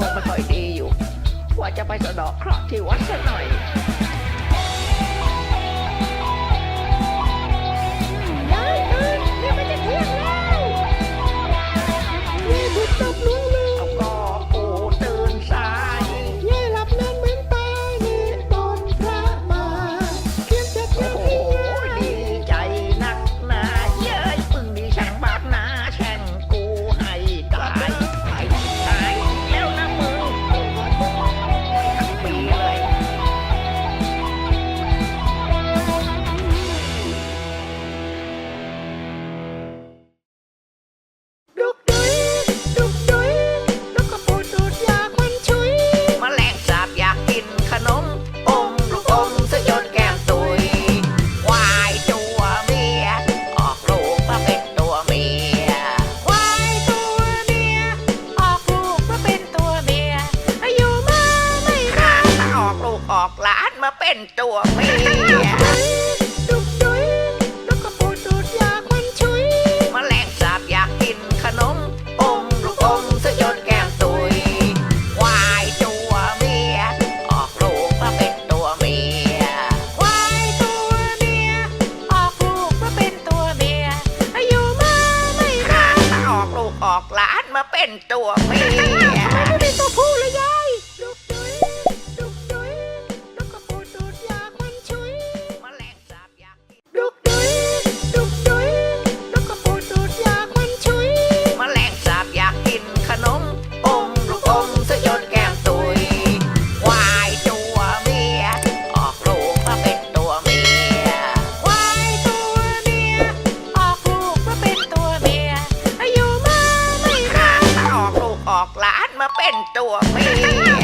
ดวงไม่ค่อยดีอยู่ ว่าจะไปสะดอกเคราะห์ที่วัดซะหน่อย อกหลานมาเป็นตัวเมียดุกดุยนกกรปูดูดยาควันชุยมแมลงสาบอยากกินขนมอมลูกอมซะจนแก้มตุยควายตัวเมีย ออกลูกมาเป็นตัวเมีย ควายตัวเมีย ออกลูกมาเป็นตัวเมีย อายุมาไม่นาออกลูกออกหลานมาเป็นตัวเมีย มาเป็นตัวเมีย